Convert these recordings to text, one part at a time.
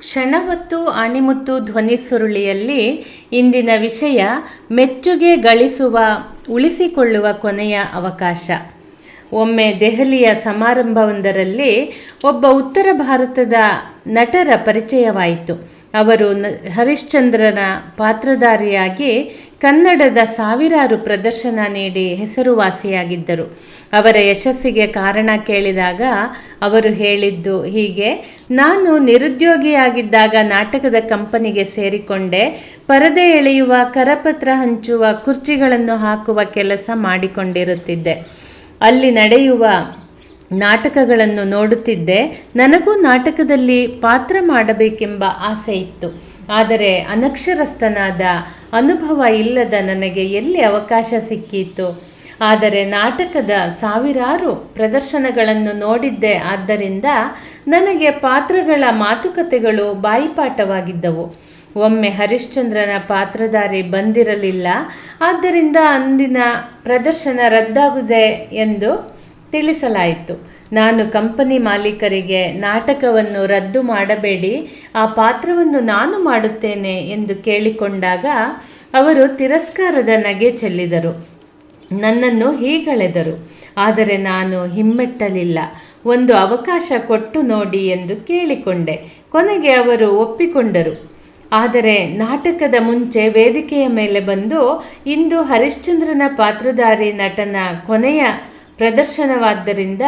ಕ್ಷಣವತ್ತು ಅಣಿಮುತ್ತು ಧ್ವನಿ ಸುರುಳಿಯಲ್ಲಿ ಇಂದಿನ ವಿಷಯ ಮೆಚ್ಚುಗೆ ಗಳಿಸುವ, ಉಳಿಸಿಕೊಳ್ಳುವ ಕೊನೆಯ ಅವಕಾಶ. ಒಮ್ಮೆ ದೆಹಲಿಯ ಸಮಾರಂಭವೊಂದರಲ್ಲಿ ಒಬ್ಬ ಉತ್ತರ ಭಾರತದ ನಟರ ಪರಿಚಯವಾಯಿತು. ಅವರು ಹರಿಶ್ಚಂದ್ರನ ಪಾತ್ರಧಾರಿಯಾಗಿ ಕನ್ನಡದ ಸಾವಿರಾರು ಪ್ರದರ್ಶನ ನೀಡಿ ಹೆಸರುವಾಸಿಯಾಗಿದ್ದರು. ಅವರ ಯಶಸ್ಸಿಗೆ ಕಾರಣ ಕೇಳಿದಾಗ ಅವರು ಹೇಳಿದ್ದು ಹೀಗೆ, ನಾನು ನಿರುದ್ಯೋಗಿಯಾಗಿದ್ದಾಗ ನಾಟಕದ ಕಂಪನಿಗೆ ಸೇರಿಕೊಂಡೆ. ಪರದೆ ಎಳೆಯುವ, ಕರಪತ್ರ ಹಂಚುವ, ಕುರ್ಚಿಗಳನ್ನು ಹಾಕುವ ಕೆಲಸ ಮಾಡಿಕೊಂಡಿರುತ್ತಿದ್ದೆ. ಅಲ್ಲಿ ನಡೆಯುವ ನಾಟಕಗಳನ್ನು ನೋಡುತ್ತಿದ್ದೆ. ನನಗೂ ನಾಟಕದಲ್ಲಿ ಪಾತ್ರ ಮಾಡಬೇಕೆಂಬ ಆಸೆ ಇತ್ತು. ಆದರೆ ಅನಕ್ಷರಸ್ಥನಾದ ಅನುಭವ ಇಲ್ಲದ ನನಗೆ ಎಲ್ಲಿ ಅವಕಾಶ ಸಿಕ್ಕಿತು? ಆದರೆ ನಾಟಕದ ಸಾವಿರಾರು ಪ್ರದರ್ಶನಗಳನ್ನು ನೋಡಿದ್ದೆ. ಆದ್ದರಿಂದ ನನಗೆ ಪಾತ್ರಗಳ ಮಾತುಕತೆಗಳು ಬಾಯಿಪಾಠವಾಗಿದ್ದವು. ಒಮ್ಮೆ ಹರಿಶ್ಚಂದ್ರನ ಪಾತ್ರಧಾರಿ ಬಂದಿರಲಿಲ್ಲ. ಆದ್ದರಿಂದ ಅಂದಿನ ಪ್ರದರ್ಶನ ರದ್ದಾಗುದೆ ಎಂದು ತಿಳಿಸಲಾಯಿತು. ನಾನು ಕಂಪನಿ ಮಾಲೀಕರಿಗೆ ನಾಟಕವನ್ನು ರದ್ದು ಮಾಡಬೇಡಿ, ಆ ಪಾತ್ರವನ್ನು ನಾನು ಮಾಡುತ್ತೇನೆ ಎಂದು ಕೇಳಿಕೊಂಡಾಗ ಅವರು ತಿರಸ್ಕಾರದ ನಗೆ ಚೆಲ್ಲಿದರು. ನನ್ನನ್ನು ಹೀಗಳೆದರು, ಆದರೆ ನಾನು ಹಿಮ್ಮೆಟ್ಟಲಿಲ್ಲ. ಒಂದು ಅವಕಾಶ ಕೊಟ್ಟು ನೋಡಿ ಎಂದು ಕೇಳಿಕೊಂಡೆ. ಕೊನೆಗೆ ಅವರು ಒಪ್ಪಿಕೊಂಡರು. ಆದರೆ ನಾಟಕದ ಮುಂಚೆ ವೇದಿಕೆಯ ಮೇಲೆ ಬಂದು ಇಂದು ಹರಿಶ್ಚಂದ್ರನ ಪಾತ್ರಧಾರಿ ನಟನ ಕೊನೆಯ ಪ್ರದರ್ಶನವಾದ್ದರಿಂದ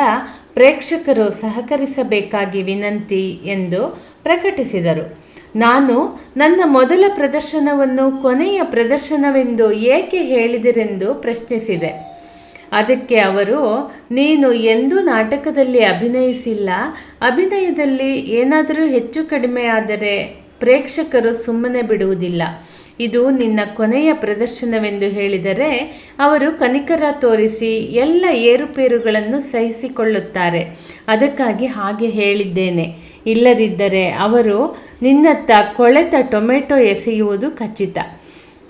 ಪ್ರೇಕ್ಷಕರು ಸಹಕರಿಸಬೇಕಾಗಿ ವಿನಂತಿ ಎಂದು ಪ್ರಕಟಿಸಿದರು. ನಾನು ನನ್ನ ಮೊದಲ ಪ್ರದರ್ಶನವನ್ನು ಕೊನೆಯ ಪ್ರದರ್ಶನವೆಂದು ಏಕೆ ಹೇಳಿದಿರೆಂದು ಪ್ರಶ್ನಿಸಿದೆ. ಅದಕ್ಕೆ ಅವರು, ನೀನು ಎಂದೂ ನಾಟಕದಲ್ಲಿ ಅಭಿನಯಿಸಿಲ್ಲ. ಅಭಿನಯದಲ್ಲಿ ಏನಾದರೂ ಹೆಚ್ಚು ಕಡಿಮೆ ಆದರೆ ಪ್ರೇಕ್ಷಕರು ಸುಮ್ಮನೆ ಬಿಡುವುದಿಲ್ಲ. ಇದು ನಿನ್ನ ಕೊನೆಯ ಪ್ರದರ್ಶನವೆಂದು ಹೇಳಿದರೆ ಅವರು ಕನಿಕರ ತೋರಿಸಿ ಎಲ್ಲ ಏರುಪೇರುಗಳನ್ನು ಸಹಿಸಿಕೊಳ್ಳುತ್ತಾರೆ. ಅದಕ್ಕಾಗಿ ಹಾಗೆ ಹೇಳಿದ್ದೇನೆ. ಇಲ್ಲದಿದ್ದರೆ ಅವರು ನಿನ್ನತ್ತ ಕೊಳೆತ ಟೊಮೆಟೊ ಎಸೆಯುವುದು ಖಚಿತ.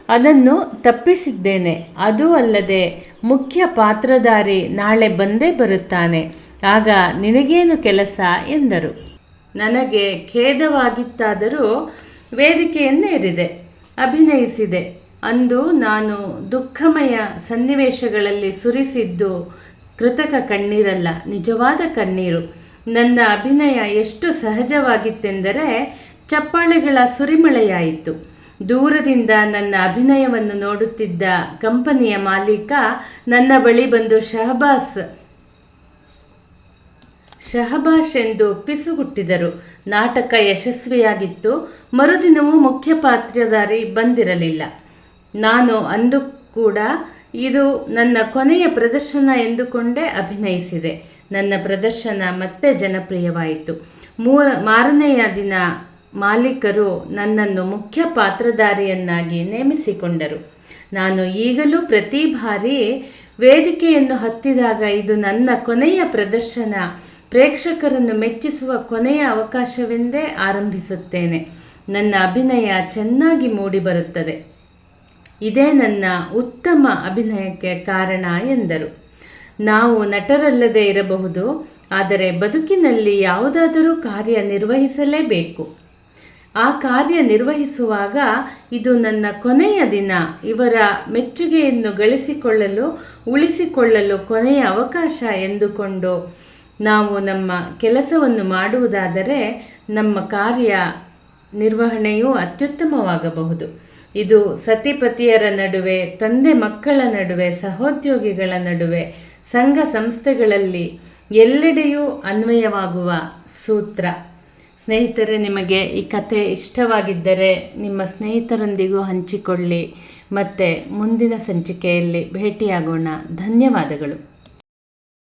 ಅದನ್ನು ತಪ್ಪಿಸಿದ್ದೇನೆ. ಅದೂ ಅಲ್ಲದೆ ಮುಖ್ಯ ಪಾತ್ರಧಾರಿ ನಾಳೆ ಬಂದೇ ಬರುತ್ತಾನೆ. ಆಗ ನಿನಗೇನು ಕೆಲಸ? ಎಂದರು. ನನಗೆ ಖೇದವಾಗಿತ್ತಾದರೂ ವೇದಿಕೆಯನ್ನೇರಿದೆ. ಅಭಿನಯಿಸಿದೆ. ಅಂದು ನಾನು ದುಃಖಮಯ ಸನ್ನಿವೇಶಗಳಲ್ಲಿ ಸುರಿಸಿದ್ದು ಕೃತಕ ಕಣ್ಣೀರಲ್ಲ, ನಿಜವಾದ ಕಣ್ಣೀರು. ನನ್ನ ಅಭಿನಯ ಎಷ್ಟು ಸಹಜವಾಗಿತ್ತೆಂದರೆ ಚಪ್ಪಾಳೆಗಳ ಸುರಿಮಳೆಯಾಯಿತು. ದೂರದಿಂದ ನನ್ನ ಅಭಿನಯವನ್ನು ನೋಡುತ್ತಿದ್ದ ಕಂಪನಿಯ ಮಾಲೀಕ ನನ್ನ ಬಳಿ ಬಂದು ಶಹಬಾಸ್ ಶಹಬಾಷ್ ಎಂದು ಪಿಸುಗುಟ್ಟಿದರು. ನಾಟಕ ಯಶಸ್ವಿಯಾಗಿತ್ತು. ಮರುದಿನವೂ ಮುಖ್ಯ ಪಾತ್ರಧಾರಿ ಬಂದಿರಲಿಲ್ಲ. ನಾನು ಅಂದು ಕೂಡ ಇದು ನನ್ನ ಕೊನೆಯ ಪ್ರದರ್ಶನ ಎಂದುಕೊಂಡೇ ಅಭಿನಯಿಸಿದೆ. ನನ್ನ ಪ್ರದರ್ಶನ ಮತ್ತೆ ಜನಪ್ರಿಯವಾಯಿತು. ಮೂರ, ಮಾರನೆಯ ದಿನ ಮಾಲೀಕರು ನನ್ನನ್ನು ಮುಖ್ಯ ಪಾತ್ರಧಾರಿಯನ್ನಾಗಿ ನೇಮಿಸಿಕೊಂಡರು. ನಾನು ಈಗಲೂ ಪ್ರತಿ ಬಾರಿ ವೇದಿಕೆಯನ್ನು ಹತ್ತಿದಾಗ ಇದು ನನ್ನ ಕೊನೆಯ ಪ್ರದರ್ಶನ ಪ್ರೇಕ್ಷಕರನ್ನು ಮೆಚ್ಚಿಸುವ ಕೊನೆಯ ಅವಕಾಶವೆಂದೇ ಆರಂಭಿಸುತ್ತೇನೆ. ನನ್ನ ಅಭಿನಯ ಚೆನ್ನಾಗಿ ಮೂಡಿಬರುತ್ತದೆ. ಇದೇ ನನ್ನ ಉತ್ತಮ ಅಭಿನಯಕ್ಕೆ ಕಾರಣ ಎಂದರು. ನಾವು ನಟರಲ್ಲದೆ ಇರಬಹುದು, ಆದರೆ ಬದುಕಿನಲ್ಲಿ ಯಾವುದಾದರೂ ಕಾರ್ಯ ನಿರ್ವಹಿಸಲೇಬೇಕು. ಆ ಕಾರ್ಯ ನಿರ್ವಹಿಸುವಾಗ ಇದು ನನ್ನ ಕೊನೆಯ ದಿನ. ಇವರ ಮೆಚ್ಚುಗೆಯನ್ನು ಗಳಿಸಿಕೊಳ್ಳಲು, ಉಳಿಸಿಕೊಳ್ಳಲು ಕೊನೆಯ ಅವಕಾಶ ಎಂದುಕೊಂಡು ನಾವು ನಮ್ಮ ಕೆಲಸವನ್ನು ಮಾಡುವುದಾದರೆ ನಮ್ಮ ಕಾರ್ಯ ನಿರ್ವಹಣೆಯು ಅತ್ಯುತ್ತಮವಾಗಬಹುದು. ಇದು ಸತಿಪತಿಯರ ನಡುವೆ, ತಂದೆ ಮಕ್ಕಳ ನಡುವೆ, ಸಹೋದ್ಯೋಗಿಗಳ ನಡುವೆ, ಸಂಘ ಸಂಸ್ಥೆಗಳಲ್ಲಿ ಎಲ್ಲೆಡೆಯೂ ಅನ್ವಯವಾಗುವ ಸೂತ್ರ. ಸ್ನೇಹಿತರೆ, ನಿಮಗೆ ಈ ಕಥೆ ಇಷ್ಟವಾಗಿದ್ದರೆ ನಿಮ್ಮ ಸ್ನೇಹಿತರೊಂದಿಗೂ ಹಂಚಿಕೊಳ್ಳಿ. ಮತ್ತು ಮುಂದಿನ ಸಂಚಿಕೆಯಲ್ಲಿ ಭೇಟಿಯಾಗೋಣ. ಧನ್ಯವಾದಗಳು.